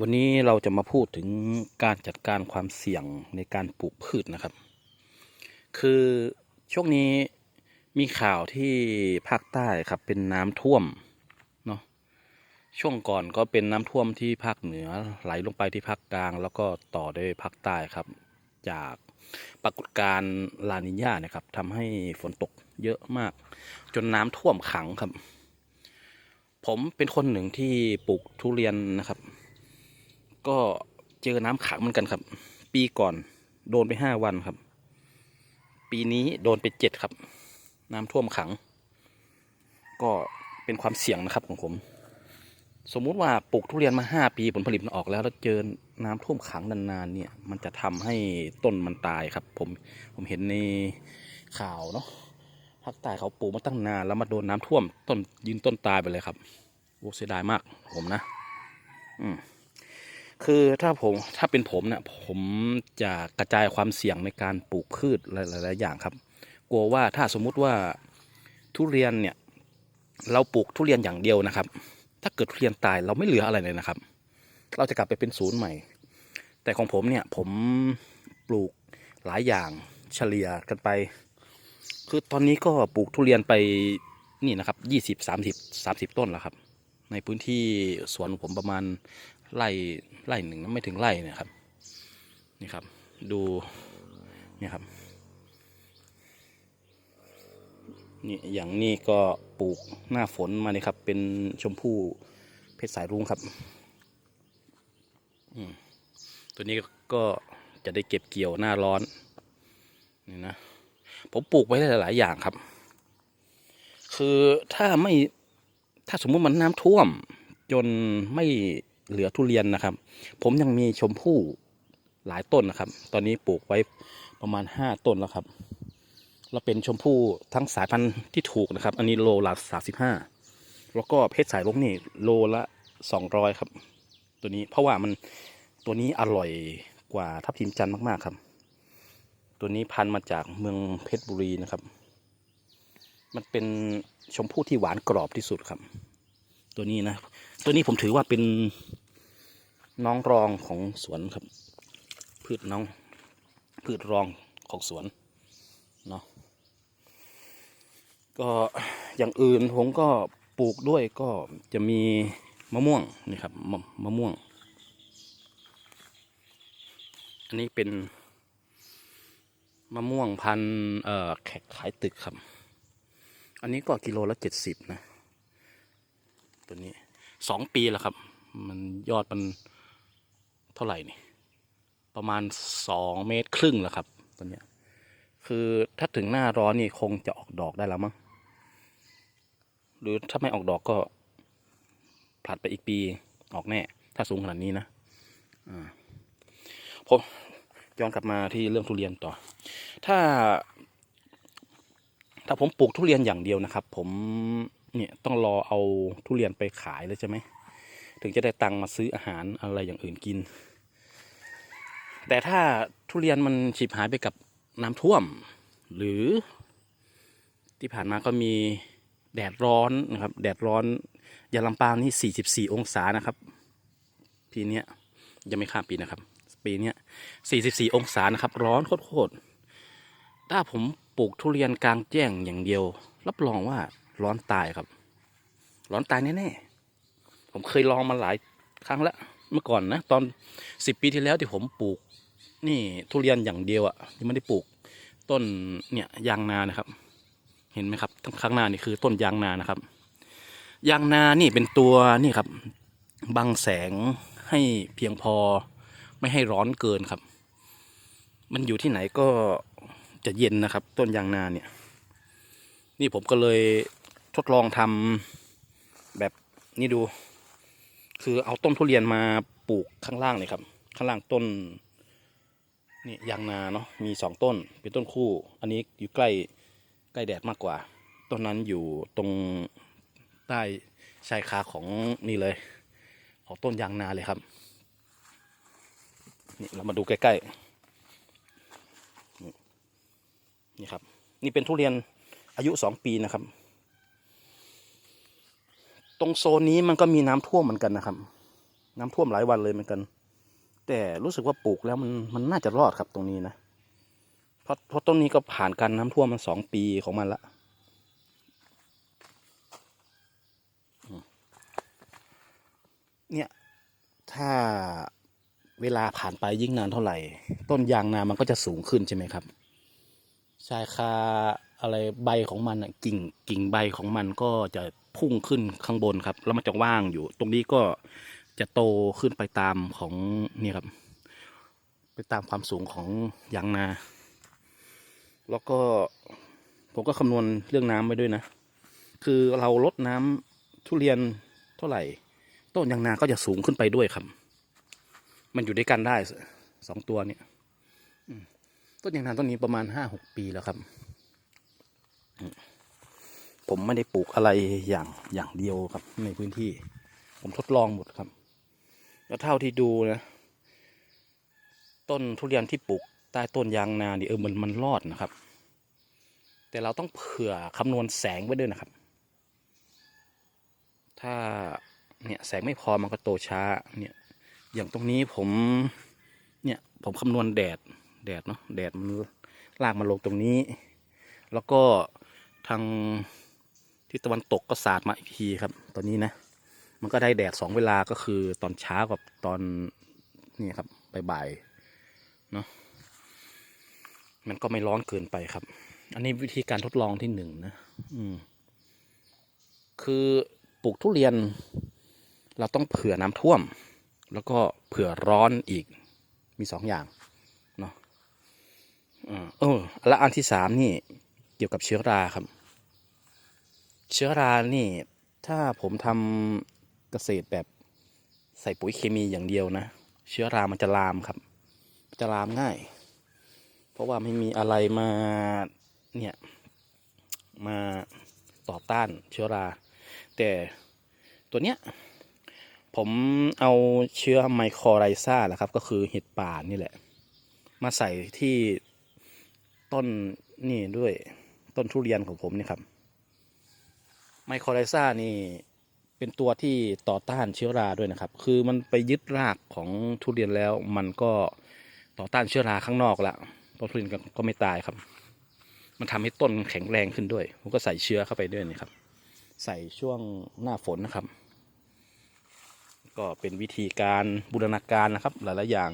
วันนี้เราจะมาพูดถึงการจัดการความเสี่ยงในการปลูกพืชนะครับ คือช่วงนี้มีข่าวที่ภาคใต้ครับเป็นน้ำท่วมเนาะช่วงก่อนก็เป็นน้ำท่วมที่ภาคเหนือไหลลงไปที่ภาคกลาง แล้วก็ต่อด้วยภาคใต้ครับ จากปรากฏการณ์ลานิญาเนี่ยครับทำให้ฝนตกเยอะมาก จนน้ำท่วมขังครับ ผมเป็นคนหนึ่งที่ปลูกทุเรียนนะครับ ก็เจอน้ำขังเหมือนกันครับ ปีก่อนโดนไปห้าวันครับ ปีนี้โดนไปเจ็ดครับ น้ำท่วมขัง ก็เป็นความเสี่ยงนะครับของผม สมมุติว่าปลูกทุเรียนมาห้าปีผลผลิตมันออกแล้วแล้วเจอน้ำท่วมขังนานๆเนี่ย มันจะทำให้ต้นมันตายครับ ผมผมเห็นในข่าวเนาะภาคใต้เขาปลูกมาตั้งนานแล้วมาโดนน้ำท่วมต้นยืนต้นตายไปเลยครับโอ้เสียดายมากผมนะ อืม คือถ้าผมถ้าเป็นผมเนี่ยผมจะกระจายความเสี่ยงในการปลูกพืชหลายๆอย่างครับ กลัวว่าถ้าสมมุติว่าทุเรียนเนี่ยเราปลูกทุเรียนอย่างเดียวนะครับ ถ้าเกิดทุเรียนตายเราไม่เหลืออะไรเลยนะครับ เราจะกลับไปเป็นศูนย์ใหม่ แต่ของผมเนี่ยผมปลูกหลายอย่างเฉลี่ยกันไป คือตอนนี้ก็ปลูกทุเรียนไปนี่นะครับยี่สิบสามสิบสามสิบต้นแล้วครับ ในพื้นที่สวนผมประมาณ ไร่ไร่หนึ่งไม่ถึงไร่เนะครับ นี่ครับ ดูนี่ครับ นี่อย่างนี้ก็ปลูกหน้าฝนมานี่ครับ เป็นชมพู่เพชรสายรุ้งครับอืมตัวนี้ก็จะได้เก็บเกี่ยวหน้าร้อนนี่นะผมปลูกไว้หลาย ๆ อย่างครับ คือถ้าไม่ถ้าสมมุติมันน้ำท่วม จนไม่ เหลือทุเรียนนะครับ ผมยังมีชมพู่หลายต้นนะครับ ตอนนี้ปลูกไว้ประมาณห้าต้นแล้วครับแล้วเป็นชมพู่ทั้งสายพันธุ์ที่ถูกนะครับ อันนี้โลละสามสิบห้าแล้วก็เพชรสายลงนี่โลละสองร้อยครับ ตัวนี้เพราะว่ามันตัวนี้อร่อยกว่าทับทิมจันทร์มาก ๆ ครับ ตัวนี้พันมาจากเมืองเพชรบุรีนะครับ มันเป็นชมพู่ที่หวานกรอบที่สุดครับ ตัวนี้นะ ตัวนี้ผมถือว่าเป็น น้องรองของสวนครับ พืชน้อง พืชรองของสวนเนาะก็อย่างอื่นผมก็ปลูกด้วยก็จะมีมะม่วงนี่ครับมะมะม่วง อันนี้เป็นมะม่วงพันเอ่อแขกขายตึกครับ อันนี้ก็กิโลละเจ็ดสิบนะ ตัวนี้สองปีแล้วครับ มันยอดมัน เท่าไหร่นี่ ประมาณสองเมตรครึ่งแล้วครับตัวเนี้ย คือถ้าถึงหน้าร้อนนี่คงจะออกดอกได้แล้วมั้งหรือถ้าไม่ออกดอกก็ผลัดไปอีกปีออกแน่ ถ้าสูงขนาดนี้นะอ่าผมย้อนกลับมาที่เรื่องทุเรียนต่อ ถ้า ถ้าผมปลูกทุเรียนอย่างเดียวนะครับ ผมเนี่ยต้องรอเอาทุเรียนไปขายเลยใช่ไหม ถึงจะได้ตังค์มาซื้ออาหารอะไรอย่างอื่นกิน แต่ถ้าทุเรียนมันฉีบหายไปกับน้ำท่วม หรือที่ผ่านมาก็มีแดดร้อนนะครับ แดดร้อนยาลำปางนี่ 44 องศานะครับปีนี้ยังไม่ข้ามปีนะครับ ปีนี้44 องศานะครับ ร้อนโคตรๆถ้าผมปลูกทุเรียนกลางแจ้งอย่างเดียว รับรองว่าร้อนตายครับ ร้อนตายแน่ๆผมเคยลองมาหลายครั้งแล้วเมื่อก่อนนะ ตอนสิบปีที่แล้วที่ผมปลูก นี่ทุเรียนอย่างเดียวอะ่ะยังไม่ได้ปลูกต้นเนี่ยยางนานะครับ เห็นไหมครับข้างหน้านี่คือต้นยางนานะครับ ยางนานี่เป็นตัวนี่ครับบังแสงให้เพียงพอไม่ให้ร้อนเกินครับ มันอยู่ที่ไหนก็จะเย็นนะครับ ต้นยางนาเนี่ย นี่ผมก็เลยทดลองทำแบบนี้ดู คือเอาต้นทุเรียนมาปลูกข้างล่างเลยครับ ข้างล่างต้น นี่ยางนาเนาะมีสองต้นเป็นต้นคู่ อันนี้อยู่ใกล้ใกล้แดดมากกว่า ต้นนั้นอยู่ตรงใต้ชายคาของนี่เลย ของต้นยางนาเลยครับนี่เรามาดูใกล้ๆนี่นี่ครับ นี่เป็นทุเรียนอายุสองปีนะครับ ตรงโซนนี้มันก็มีน้ำท่วมเหมือนกันนะครับ น้ำท่วมหลายวันเลยเหมือนกัน แต่รู้สึกว่าปลูกแล้วมันมันน่าจะรอดครับตรงนี้นะเพราะเพราะต้นนี้ก็ผ่านการน้ำท่วมมาสองปีของมันละเนี่ยถ้าเวลาผ่านไปยิ่งนานเท่าไหร่ ต้นยางนามันก็จะสูงขึ้นใช่ไหมครับชายคาอะไรใบของมันอะกิ่งกิ่งใบของมันก็จะพุ่งขึ้นข้างบนครับ แล้วมันจะว่างอยู่ ตรงนี้ก็ จะโตขึ้นไปตามของนี่ครับ ไปตามความสูงของยางนา แล้วก็ผมก็คำนวณเรื่องน้ำไว้ด้วยนะ คือเราลดน้ำทุเรียนเท่าไหร่ ต้นยางนาก็จะสูงขึ้นไปด้วยครับ มันอยู่ด้วยกันได้สองตัวเนี่ยต้นยางนาต้นนี้ประมาณห้าหกปีแล้วครับผมไม่ได้ปลูกอะไรอย่างอย่างเดียวครับในพื้นที่ ผมทดลองหมดครับ แล้วเท่าที่ดูนะ ต้นทุเรียนที่ปลูกใต้ต้นยางนานี่เออมันมันรอดนะครับ แต่เราต้องเผื่อคำนวณแสงไว้ด้วยนะครับ ถ้าเนี่ยแสงไม่พอมันก็โตช้าเนี่ยอย่างตรงนี้ผมเนี่ยผมคำนวณแดดแดดเนาะแดดมันลากมาลงตรงนี้ แล้วก็ทางทิศตะวันตกก็สาดมาอีกทีครับตอนนี้นะ มันก็ได้แดดสองเวลาก็คือตอนเช้ากับตอนนี่ครับบ่ายๆเนาะมันก็ไม่ร้อนเกินไปครับ อันนี้วิธีการทดลองที่หนึ่งนะ อืม คือปลูกทุเรียน เราต้องเผื่อน้ำท่วม แล้วก็เผื่อร้อนอีก มีสองอย่าง เนาะเออแล้วอันที่สามนี่ เกี่ยวกับเชื้อราครับ เชื้อรานี่ ถ้าผมทำ กษตรแบบใส่ปุ๋ยเคมีอย่างเดียวนะ เชื้อรามันจะลามครับ จะลามง่าย เพราะว่าไม่มีอะไรมาเนี่ยมาต่อต้านเชื้อรา แต่ตัวเนี้ยผมเอาเชื้อไมโครไรซ่านะครับ ก็คือเห็ดป่านี่แหละ มาใส่ที่ต้นนี่ด้วยต้นทุเรียนของผมนี่ครับไมโครไรซ่านี่ เป็นตัวที่ต่อต้านเชื้อราด้วยนะครับ คือมันไปยึดรากของทุเรียนแล้ว มันก็ต่อต้านเชื้อราข้างนอกละต้นทุเรียนก็ไม่ตายครับ มันทำให้ต้นแข็งแรงขึ้นด้วย ผมก็ใส่เชื้อเข้าไปด้วยนี่ครับ ใส่ช่วงหน้าฝนนะครับ ก็เป็นวิธีการบูรณาการนะครับ หลายๆอย่าง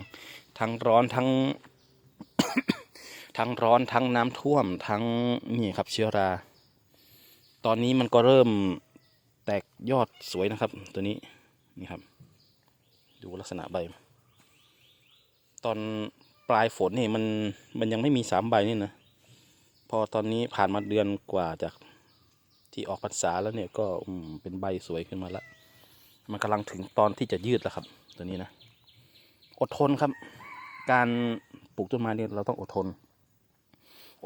ทั้งร้อนทั้ง ทั้งร้อนทั้งน้ำท่วมทั้งนี่ครับเชื้อรา ตอนนี้มันก็เริ่ม แตกยอดสวยนะครับ ตัวนี้นี่ครับ ดูลักษณะใบ ตอนปลายฝนนี่มันมันยังไม่มีสามใบนี่นะพอตอนนี้ผ่านมาเดือนกว่าจากที่ออกพรรษาแล้วเนี่ยก็อืมเป็นใบสวยขึ้นมาล้วมันกำลังถึงตอนที่จะยืดแล้วครับ ตัวนี้นะ อดทนครับ การปลูกต้นไม้เนี่ยเราต้องอดทน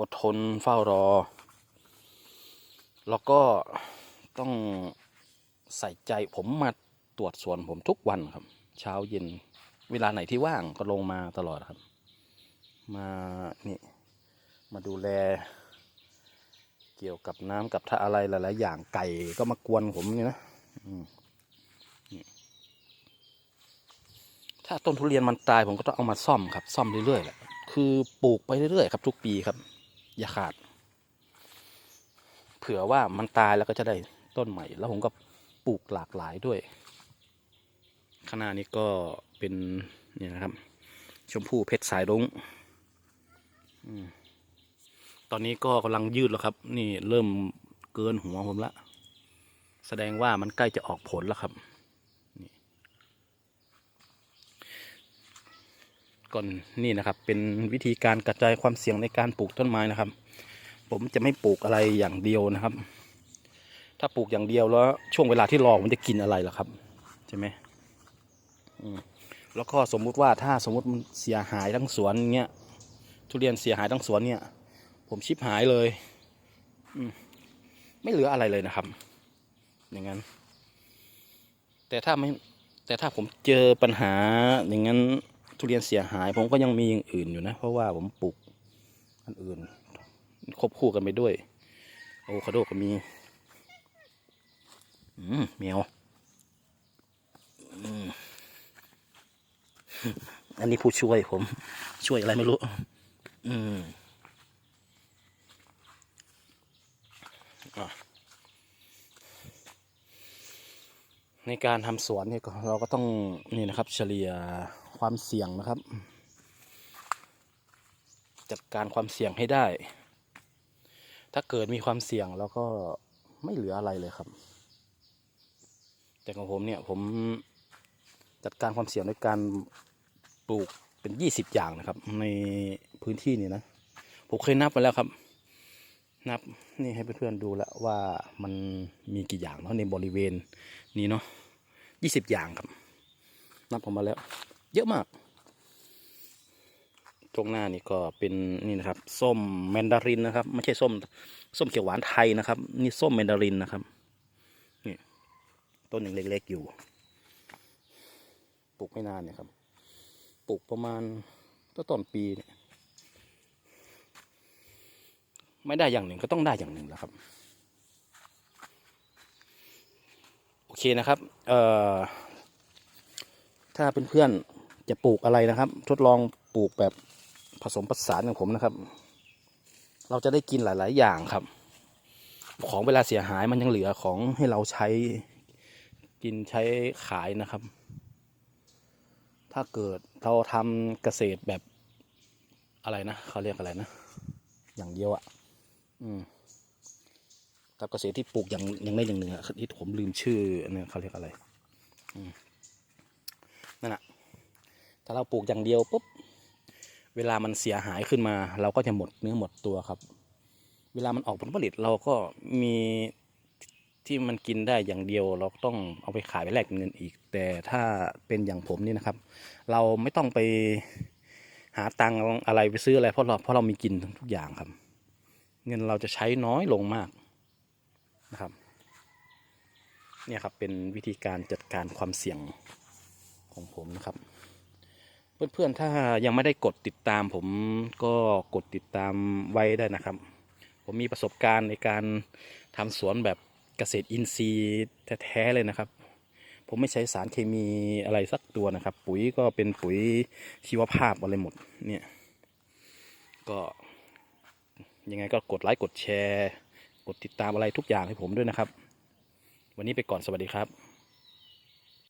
อดทนเฝ้ารอ แล้วก็ต้อง ใส่ใจผมมาตรวจสวนผมทุกวันครับ เช้าเย็นเวลาไหนที่ว่างก็ลงมาตลอดครับ มานี่มาดูแล เกี่ยวกับน้ำกับถ้าอะไรหลายๆอย่างไก่ก็มากวนผมนี่นะถ้าต้นทุเรียนมันตายผมก็ต้องเอามาซ่อมครับ ซ่อมเรื่อยๆแหละคือปลูกไปเรื่อยๆครับ ทุกปีครับ อย่าขาด เผื่อว่ามันตายแล้วก็จะได้ต้นใหม่ แล้วผมก็ ปลูกหลากหลายด้วย ข้างหน้านี้ก็เป็นเนี่ยนะครับ ชมพู่เพชรสายรุ้งตอนนี้ก็กำลังยืดแล้วครับ นี่เริ่มเกินหัวผมละ แสดงว่ามันใกล้จะออกผลแล้วครับก่อนนี่นะครับเป็นวิธีการกระจายความเสี่ยงในการปลูกต้นไม้นะครับ ผมจะไม่ปลูกอะไรอย่างเดียวนะครับ ถ้าปลูกอย่างเดียวแล้ว ช่วงเวลาที่รอมันจะกินอะไรล่ะครับใช่ไหมอืมแล้วก็สมมุติว่าถ้าสมมุติมันเสียหายทั้งสวนเงี้ยทุเรียนเสียหายทั้งสวนเนี่ย ผมชิบหายเลยอืมไม่เหลืออะไรเลยนะครับ อย่างนั้น แต่ถ้าไม่แต่ถ้าผมเจอปัญหาอย่างนั้นทุเรียนเสียหาย ผมก็ยังมีอย่างอื่นอยู่นะ เพราะว่าผมปลูกอันอื่นควบคู่กันไปด้วย โอคาโดก็มี อืมแมวอืมอันนี้ผู้ช่วยผม ช่วยอะไรไม่รู้ อืมในการทำสวนเนี่ยก็เราก็ต้องนี่นะครับเฉลี่ยความเสี่ยงนะครับ จัดการความเสี่ยงให้ได้ ถ้าเกิดมีความเสี่ยงแล้วก็ไม่เหลืออะไรเลยครับ แต่ของผมเนี่ยผมจัดการความเสี่ยงด้วยการปลูกเป็นยี่สิบอย่างนะครับ ในพื้นที่นี่นะ ผมเคยนับไปแล้วครับ นับนี่ให้เพื่อนๆดูแล้วว่ามันมีกี่อย่างเนาะในบริเวณนี้เนาะยี่สิบอย่างครับ นับออกมาแล้ว เยอะมากตรงหน้านี่ก็เป็นนี่นะครับ ส้มแมนดารินนะครับ ไม่ใช่ส้ม ส้มเขียวหวานไทยนะครับ นี่ส้มแมนดารินนะครับ ต้นหนึ่งเล็กๆอยู่ ปลูกไม่นานเนี่ยครับ ปลูกประมาณต้นต้นปีเนี่ยไม่ได้อย่างหนึ่งก็ต้องได้อย่างหนึ่งแล้วครับ โอเคนะครับ เอ่อ ถ้าเป็นเพื่อนๆจะปลูกอะไรนะครับ ทดลองปลูกแบบผสมผสานของผมนะครับ เราจะได้กินหลาย ๆ อย่างครับ ของเวลาเสียหายมันยังเหลือของให้เราใช้ กินใช้ขายนะครับ ถ้าเกิดเราทำเกษตรแบบอะไรนะเขาเรียกอะไรนะ อย่างเดียวอะ่ะ อืมกับเกษตรที่ปลูกอย่างอย่างใดอย่างหนึ่งอะที่ผมลืมชื่ออันนี้เขาเรียกอะไรนั่นแหะถ้าเราปลูกอย่างเดียวปุ๊บเวลามันเสียหายขึ้นมา เราก็จะหมดเนื้อหมดตัวครับ เวลามันออกผลผลิตเราก็มี ที่มันกินได้อย่างเดียวเราก็ต้องเอาไปขายไปแลกเงินอีก แต่ถ้าเป็นอย่างผมนี่นะครับ เราไม่ต้องไปหาตังอะไรไปซื้ออะไรเพราะเราเพราะเรามีกินทุกอย่างครับ เงินเราจะใช้น้อยลงมากนะครับ เนี่ยครับเป็นวิธีการจัดการความเสี่ยงของผมนะครับ เพื่อนๆถ้ายังไม่ได้กดติดตาม ผมก็กดติดตามไว้ได้นะครับ ผมมีประสบการณ์ในการทำสวนแบบ เกษตรอินทรีย์แท้ๆเลยนะครับ ผมไม่ใช้สารเคมีอะไรสักตัวนะครับ ปุ๋ยก็เป็นปุ๋ยชีวภาพอะไรหมดเนี่ย ก็ยังไงก็กดไลค์กดแชร์ กดติดตามอะไรทุกอย่างให้ผมด้วยนะครับ วันนี้ไปก่อนสวัสดีครับ